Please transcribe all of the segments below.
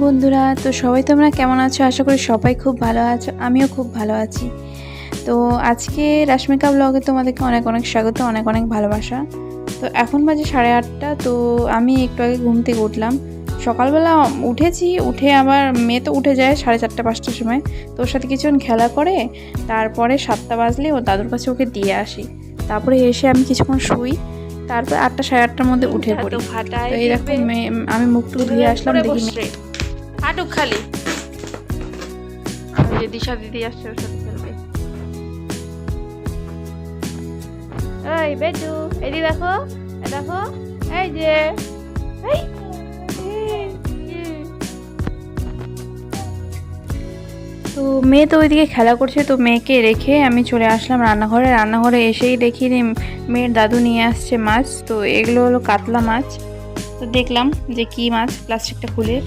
বন্ধুরা তো সবাই তোমরা কেমন আছো? আশা করি সবাই খুব ভালো আছো আমিও খুব ভালো আছি। তো আজকে রাশ্মিকা ব্লগে তোমাদেরকে অনেক অনেক স্বাগত অনেক অনেক ভালোবাসা। তো এখন বাজে সাড়ে আটটা তো আমি একটু আগে ঘুম থেকে উঠলাম। সকালবেলা উঠেছি উঠে আবার মেয়ে তো উঠে যায় সাড়ে চারটা পাঁচটার সময়। তো ওর সাথে কিছুক্ষণ খেলা করে তারপরে সাতটা বাজলে ও দাদুর কাছে ওকে দিয়ে আসি। তারপরে এসে আমি কিছুক্ষণ শুই তারপর আটটা সাড়ে আটটার মধ্যে উঠে পড়ি। তো এই দেখো মেয়ে- আমি মুখ টুক ধুয়ে আসলাম দেখি হাঁটুক খালি। যে দিশা দিদি আসছে ওর সাথে খেলবে এই বেজু এদি দেখো দেখো এই যে এই এই, এই। তো মেয়ে তো ওইদিকে খেলা করছে তো মেয়েকে রেখে আমি চলে আসলাম রান্নাঘরে। রান্নাঘরে এসেই দেখি যে মেয়ের দাদু নিয়ে আসছে মাছ তো এগুলো হলো কাতলা মাছ। তো দেখলাম যে কি মাছ প্লাস্টিকটা খুলে।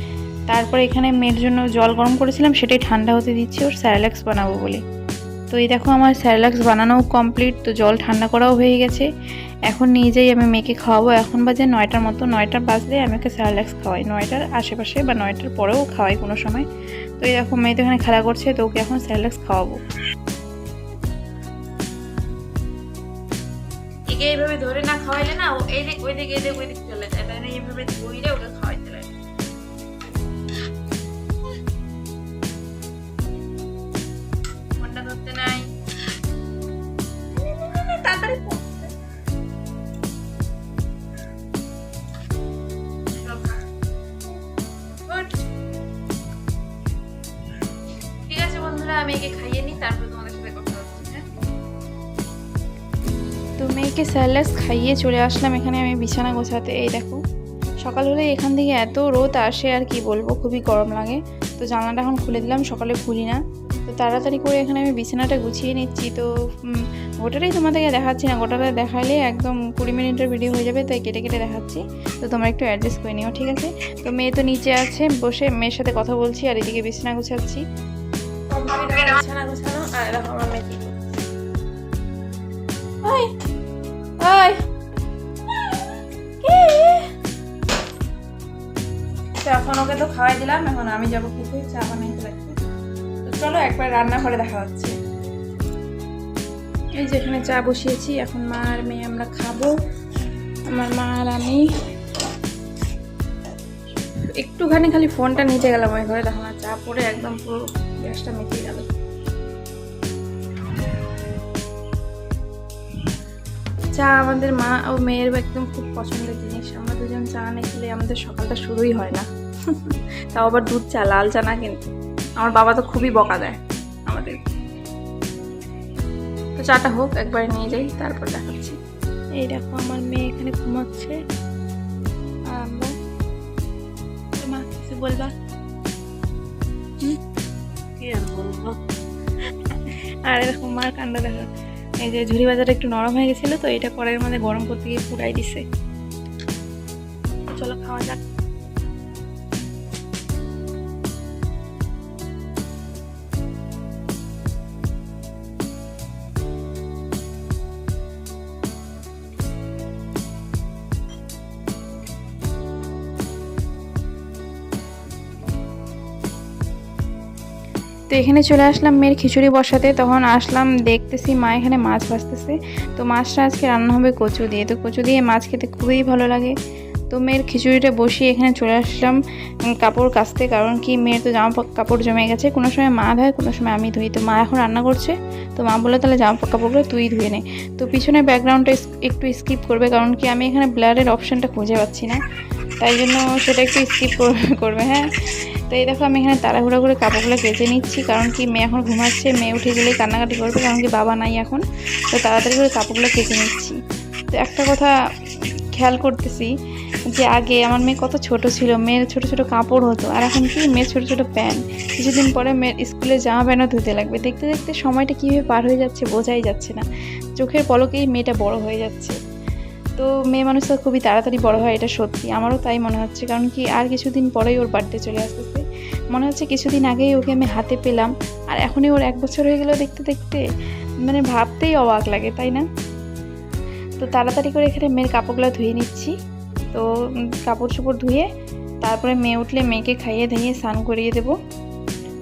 তারপরে এখানে মেয়ের জন্য জল গরম করেছিলাম, সেটাই ঠান্ডা হতে দিচ্ছি, ওর স্যারেলাক্স বানাবো বলে। তো এই দেখো আমার স্যারেলাক্স বানানোও কমপ্লিট তো জল ঠান্ডা করাও হয়ে গেছে। এখন নিয়ে যাই, আমি মেয়েকে খাওয়াবো। এখন বাজে নয়টার মতো, নয়টা বাজলে আমি ওকে স্যারেলাক্স খাওয়াই। নয়টার আশেপাশে বা নয়টার পরেও খাওয়াই কোনো সময়। তো এই দেখো, মেয়ে তো এখানে খেলা করছে, তো ওকে এখন স্যারেলাক্স খাওয়াবো। এইভাবে ধরে না খাওয়াইলে না, ও এই দিক ওই দিক ওই দিক চলে যায়। তাই এইভাবে ধরে ওকে তো মেয়েকে খাইয়ে চলে আসলাম এখানে আমি বিছানা গোছাতে। এই দেখো সকাল হলে এখান থেকে এত রোদ আসে আর কি বলব খুবই গরম লাগে। তো জানলাটা এখন খুলে দিলাম সকালে খুলি না। তো তাড়াতাড়ি করে এখানে আমি বিছানাটা গুছিয়ে নিচ্ছি। তো গোটাটাই তোমাদেরকে দেখাচ্ছি না গোটাটা দেখালে একদম কুড়ি মিনিটের ভিডিও হয়ে যাবে তাই কেটে কেটে দেখাচ্ছি। তো তোমরা একটু অ্যাডজাস্ট করে নিও ঠিক আছে? তো মেয়ে তো নিচে আছে বসে মেয়ের সাথে কথা বলছি আর এদিকে বিছানা গুছাচ্ছি। বিছানা গোছানো আর দেখো আমার মেয়ে ওই তো এখন ওকে তো খাওয়াই দিলাম এখন আমি যাব খেতে চা বানাইতে লাগবে তো চলো একবার রান্না করে দেখা হচ্ছে এই যে এখানে চা বসিয়েছি এখন মা আর মেয়ে আমরা খাব আমার মা আর আমি একটুখানি খালি ফোনটা নিচে গেলাম ওই ঘরে তখন চা পরে একদম পুরো গ্যাসটা মিটিয়ে গেল চা আমাদের মা ও মেয়ের একদম খুব পছন্দের জিনিস। আমরা দুজন চা না খেলে আমাদের সকালটা শুরুই হয় না। তাও আবার দুধ চা লাল চা না কিন্তু আমার বাবা তো খুবই বকা দেয় আমাদের। তো চাটা হোক একবার নিয়ে যাই তারপর দেখাচ্ছি। এই দেখো আমার মেয়ে এখানে ঘুমাচ্ছে। আর আমরা মা কিছু বলবা? কি আর বলব? আর এরকম মার কাণ্ড দেখো এই যে ঝুড়ি বাজারটা একটু নরম হয়ে গেছিল, তো এটা কড়াইয়ের মধ্যে গরম করতে গিয়ে পুরাই দিছে। চলো খাওয়া যাক। তো এখানে চলে আসলাম মেয়ের খিচুড়ি বসাতে। তখন আসলাম, দেখতেছি মা এখানে মাছ ভাজতেছে। তো মাছটা আজকে রান্না হবে কচু দিয়ে। তো কচু দিয়ে মাছ খেতে খুবই ভালো লাগে। তো মেয়ের খিচুড়িটা বসিয়ে এখানে চলে আসলাম কাপড় কাচতে। কারণ কি, মেয়ের তো জামা কাপড় জমে গেছে। কোনো সময় মা ধোয়, কোনো সময় আমি ধুই। তো মা এখন রান্না করছে। তো মা বলল, তাহলে জামা কাপড়গুলো তুই ধুয়ে নে। তো পিছনে ব্যাকগ্রাউন্ডটা একটু স্কিপ করবে। কারণ কি, আমি এখানে ব্লারের অপশানটা খুঁজে পাচ্ছি না। তাই জন্য সেটা একটু স্কিপ করবে হ্যাঁ? তো এই দেখো আমি এখানে তাড়াহুড়ো করে কাপড়গুলো কেচে নিচ্ছি, কারণ কি মেয়ে এখন ঘুমাচ্ছে, মেয়ে উঠে গেলেই কান্নাকাটি করবে, কারণ কি বাবা নাই এখন। তো তাড়াতাড়ি করে কাপড়গুলো কেচে নিচ্ছি। তো একটা কথা খেয়াল করতেছি যে আগে আমার মেয়ে কত ছোট ছিল, মেয়ের ছোট ছোট কাপড় হতো, আর এখন কি মেয়ের ছোট ছোট প্যান্ট। কিছুদিন পরে মেয়ের স্কুলে জামা প্যান্টও ধুতে লাগবে। দেখতে দেখতে সময়টা কীভাবে পার হয়ে যাচ্ছে বোঝাই যাচ্ছে না। চোখের পলকেই মেয়েটা বড় হয়ে যাচ্ছে। তো মেয়ে মানুষটা খুবই তাড়াতাড়ি বড় হয়, এটা সত্যি। আমারও তাই মনে হচ্ছে, কারণ কি আর কিছুদিন পরেই ওর বার্থডে চলে আসতেছে। মনে হচ্ছে কিছুদিন আগেই ওকে আমি হাতে পেলাম। আর এখনই ওর এক বছর হয়ে গেল দেখতে দেখতে। মানে ভাবতেই অবাক লাগে, তাই না? তো তাড়াতাড়ি করে এখানে মেয়ের কাপড়গুলো ধুয়ে নিচ্ছি। তো কাপড় চোপড় ধুয়ে তারপরে মেয়ে উঠলে মেয়েকে খাইয়ে দাইয়ে স্নান করিয়ে দেবো।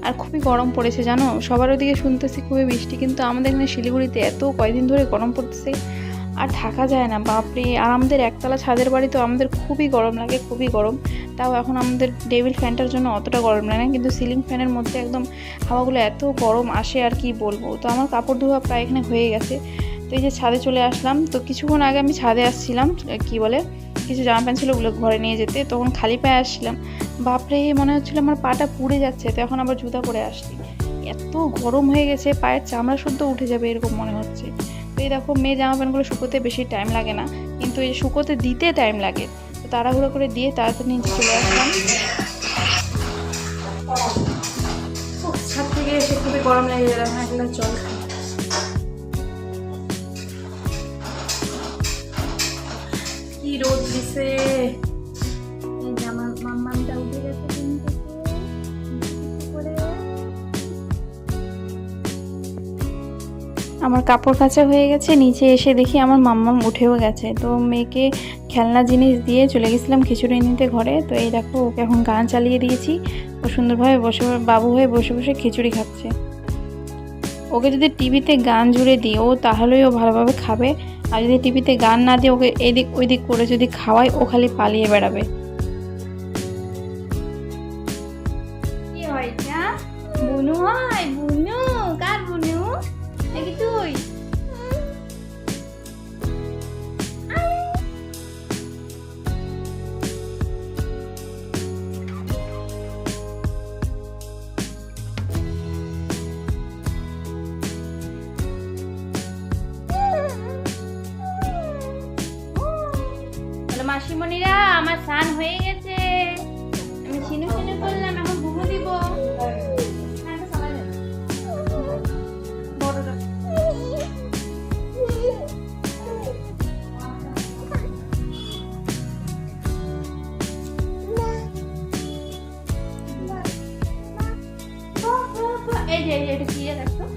আর খুবই গরম পড়েছে জানো? সবার ওদিকে শুনতেছি খুবই বৃষ্টি, কিন্তু আমাদের এখানে শিলিগুড়িতে এত কয়দিন ধরে গরম পড়তেছে। আর থাকা যায় না, বাপরে। আর আমাদের একতলা ছাদের বাড়ি তো আমাদের খুবই গরম লাগে, খুবই গরম। তাও এখন আমাদের টেবিল ফ্যানটার জন্য অতটা গরম লাগে না, কিন্তু সিলিং ফ্যানের মধ্যে একদম হাওয়াগুলো এত গরম আসে আর কি বলব। তো আমার কাপড় ধোয়া প্রায় এখানে হয়ে গেছে। তো এই যে ছাদে চলে আসলাম। তো কিছুক্ষণ আগে আমি ছাদে আসছিলাম কি বলে, কিছু জামা প্যান্ট ছিল ওগুলো ঘরে নিয়ে যেতে। তখন খালি পায়ে আসছিলাম। বাপরে, মনে হচ্ছিল আমার পাটা পুড়ে যাচ্ছে, তো এখন আবার জুতা পরে আসছি। এত গরম হয়ে গেছে, পায়ের চামড়া শুদ্ধ উঠে যাবে এরকম মনে হচ্ছে। তো এই দেখো মেয়ে জামা প্যান্টগুলো শুকোতে বেশি টাইম লাগে না। কিন্তু এই শুকোতে দিতে টাইম লাগে। তো তাড়াহুড়ো করে দিয়ে তাড়াতাড়ি নিচে চলে আসলাম। থেকে এসে খুবই গরম লেগে গেলাম হ্যাঁ খাই। কি রোদ দিছে। আমার কাপড় কাচা হয়ে গেছে, নিচে এসে দেখি আমার মাম্মাম উঠেও গেছে। তো মেয়েকে খেলনা জিনিস দিয়ে চলে গেছিলাম খিচুড়ি নিতে ঘরে। তো এই দেখো, ওকে এখন গান চালিয়ে দিয়েছি। ও সুন্দরভাবে বসে, বাবু হয়ে বসে বসে খিচুড়ি খাচ্ছে। ওকে যদি টিভিতে গান জুড়ে দিই, ও তাহলেই ও ভালোভাবে খাবে। আর যদি টিভিতে গান না দিয়ে ওকে এদিক ওইদিক করে যদি খাওয়াই ও খালি পালিয়ে বেড়াবে। কি হয় বুনু হয় মাসিমণিরা, আমার স্নান হয়ে গেছে। আমি ছিনু ছিনু করলাম, এখন ঘুমো দিব। হ্যাঁ। এই যে এটা কি দেখো।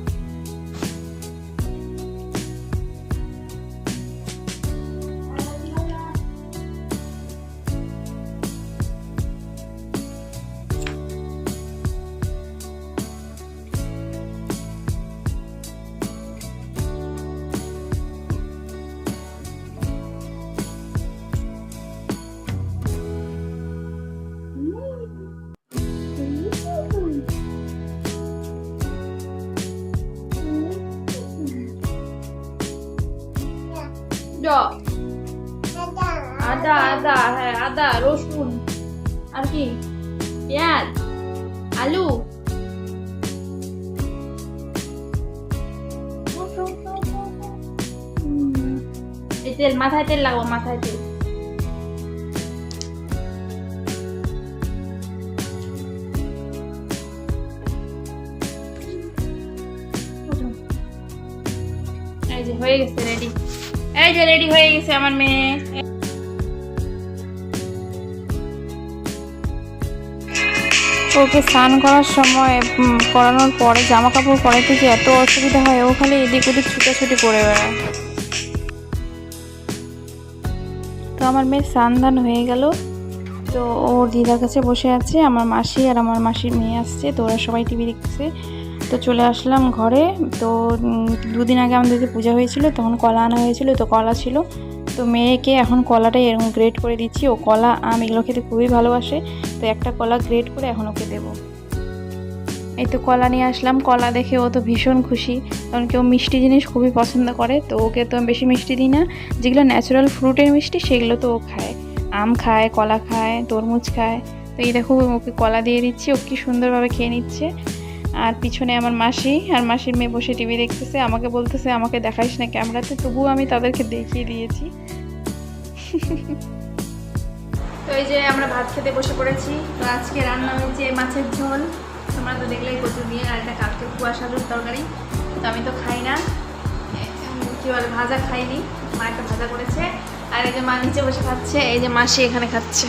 আদা আদা হ্যাঁ আদা, রসুন, আর কি? পেঁয়াজ, আলু। তেল, মাথায় তেল লাগাবো, মাথায় তেল। হয়ে গেছে রেডি এই যে রেডি হয়ে গেছে আমার মেয়ে। ওকে স্নান করার সময় করানোর পরে জামা কাপড় পরাইতে যে এত অসুবিধা হয়, ও খালি এদিক ওদিক ছুটাছুটি করে বেড়ায়। তো আমার মেয়ের স্নান দান হয়ে গেল। তো ওর দিদার কাছে বসে আছে, আমার মাসি আর আমার মাসির মেয়ে আসছে, তো ওরা সবাই টিভি দেখতেছে। তো চলে আসলাম ঘরে, তো দুদিন আগে আমাদের পূজা হয়েছিল, তখন কলা আনা হয়েছিল, তো কলা ছিল। তো মেয়েকে এখন কলাটাই এরকম গ্রেড করে দিচ্ছি। ও কলা, আম এগুলো খেতে খুবই ভালোবাসে। তো একটা কলা গ্রেড করে এখন ওকে দেবো। এই তো কলা নিয়ে আসলাম। কলা দেখে ও তো ভীষণ খুশি। কারণ কেউ মিষ্টি জিনিস খুবই পছন্দ করে। তো ওকে তো বেশি মিষ্টি দিই না। যেগুলো ন্যাচারাল ফ্রুটের মিষ্টি, সেগুলো তো ও খায়। আম খায়, কলা খায়, তরমুজ খায়। তো এই দেখো ওকে কলা দিয়ে দিচ্ছি। ও কি সুন্দরভাবে খেয়ে নিচ্ছে। আর পিছনে আমার মাসি, আর মাসির মেয়ে বসে টিভি দেখতেছে। আমাকে বলতেছে, আমাকে দেখাইস না ক্যামেরাতে তবুও আমি তাদেরকে দেখিয়ে দিয়েছি। তো এই যে আমরা ভাত খেতে বসে পড়েছি, তো আজকে রান্না হয়েছে মাছের ঝোল। তোমরা তো দেখলেই কচু দিয়ে আর একটা কালকে কুয়াশা আলুর তরকারি, তো আমি তো খাই না। কি বলে, ভাজা খাইনি, মা একটা ভাজা করেছে। আর এই যে মা নিচে বসে খাচ্ছে, এই যে মাসি এখানে খাচ্ছে।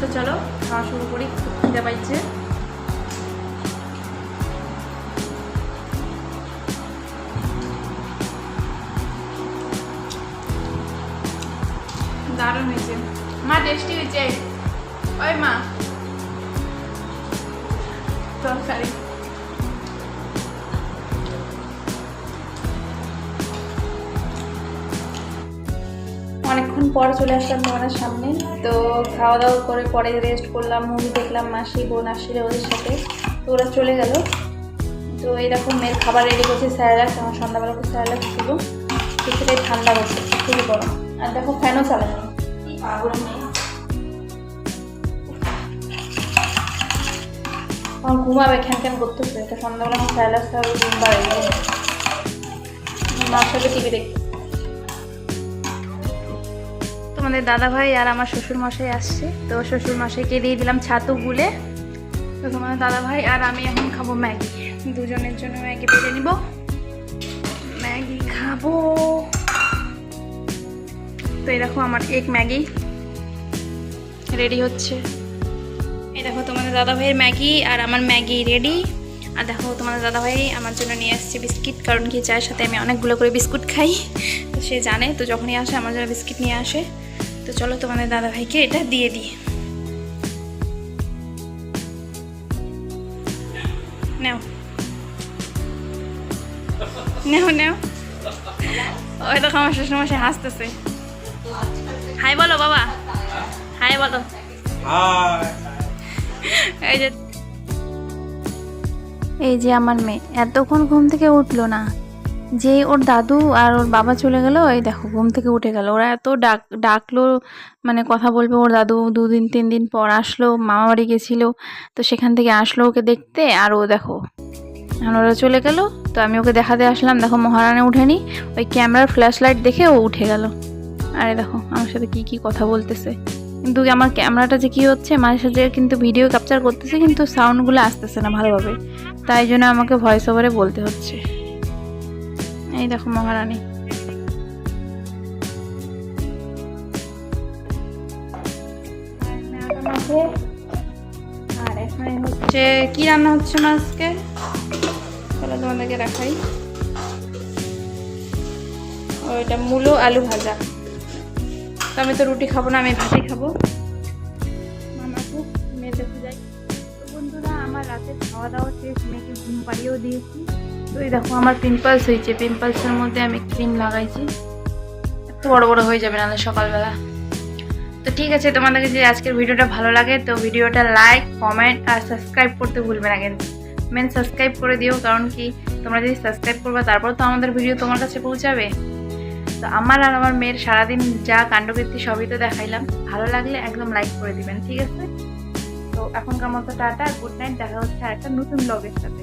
তো চলো, খাওয়া শুরু করি, খিদে পাইছে। হয়েছে ওই মা তরকারি অনেকক্ষণ পর চলে আসলাম তোমাদের সামনে। তো খাওয়া দাওয়া করে পরে রেস্ট করলাম মুভি দেখলাম মাসি বোন আসছিল ওদের সাথে। তো ওরা চলে গেল। তো এরকম মেয়ের খাবার রেডি করছে স্যালাড আমার সন্ধ্যাবেলা করে স্যালাড ছিল। কিছুটাই ঠান্ডা করছে খুবই গরম। আর দেখো ফ্যানও চালানো কি পাগল মেয়ে। আমার ঘুমাবে খ্যান খ্যান করতেছে তো সন্ধ্যাবেলা আমার স্যালাড খাবে ঘুম বাড়ে মার সাথে টিভি দেখতে তোমাদের দাদা ভাই আর আমার শ্বশুর মশাই আসছে, তো শ্বশুর মশাইকে দিয়ে দিলাম ছাতু গুলে। তো তোমাদের দাদা ভাই আর আমি এখন খাব ম্যাগি। দুজনের জন্য ম্যাগি বেড়ে নিব। ম্যাগি খাব। তো দেখো আমার এক ম্যাগি। রেডি হচ্ছে। এই দেখো তোমাদের দাদা ভাইয়ের ম্যাগি আর আমার ম্যাগি রেডি আর দেখো তোমাদের দাদা ভাই আমার জন্য নিয়ে আসছে বিস্কিট, কারণ কি চায়ের সাথে আমি অনেকগুলো করে বিস্কুট খাই। তো সে জানে, তো যখনই আসে আমার জন্য বিস্কিট নিয়ে আসে। তো চলো তোমাদের দাদা ভাইকে এটা দিয়ে দিই। নাও। নাও নাও। ওই দেখো আমার শ্বশুর মশাই হাসতেছে। হাই বলো বাবা। হাই বলো। এই যে এই যে আমার মেয়ে। এতক্ষণ ঘুম থেকে উঠল না। যে ওর দাদু আর ওর বাবা চলে গেল, এই দেখো ঘুম থেকে উঠে গেল। ওরা এত ডাক ডাকলো মানে কথা বলবে ওর দাদু। দুদিন, তিন দিন পর আসলো মামা বাড়ি গেছিল, তো সেখান থেকে আসলো ওকে দেখতে। আর ও দেখো, এখন ওরা চলে গেল, তো আমি ওকে দেখাতে আসলাম। দেখো মহারানে উঠেনি, ওই ক্যামেরার ফ্ল্যাশ লাইট দেখে ও উঠে গেল। আরে দেখো, আমার সাথে কি কি কথা বলতেছে। কিন্তু আমার ক্যামেরাটা যে কী হচ্ছে, মাঝে সাঝে কিন্তু ভিডিও ক্যাপচার করতেছে, কিন্তু সাউন্ডগুলো আসতেছে না ভালোভাবে। তাই জন্য আমাকে ভয়েস ওভারে বলতে হচ্ছে। এই দেখো মহারানী। আর এখানে হচ্ছে, কি রান্না হচ্ছে চলো তোমাদেরকে ওইটা মূলো আলু ভাজা। তো আমি তো রুটি খাব না, আমি ভাতই খাব। মামাকে মেয়ে দেখতে যাই তো বন্ধুরা, আমার রাতে খাওয়া দাওয়া শেষ, মেয়েকে ঘুম পাড়িয়েও দিয়েছি। তো এই দেখো, আমার পিম্পলস হয়েছে। পিম্পলসের মধ্যে আমি ক্রিম লাগাইছি। একটু বড় বড় হয়ে যাবে, নাহলে সকালবেলা। তো ঠিক আছে তোমাদেরকে যদি আজকের ভিডিওটা ভালো লাগে, তো ভিডিওটা লাইক কমেন্ট আর সাবস্ক্রাইব করতে ভুলবে না কিন্তু। মেন সাবস্ক্রাইব করে দিও, কারণ কি, তোমরা যদি সাবস্ক্রাইব করবে, তারপর তো আমাদের ভিডিও তোমার কাছে পৌঁছাবে। তো আমার আর আমার মেয়ের সারাদিন যা কাণ্ডকীর্তি সবই তো দেখাইলাম। ভালো লাগলে একদম লাইক করে দিবেন, ঠিক আছে? তো এখনকার মতো টাটা গুড নাইট দেখা হচ্ছে আর একটা নতুন ব্লগের সাথে।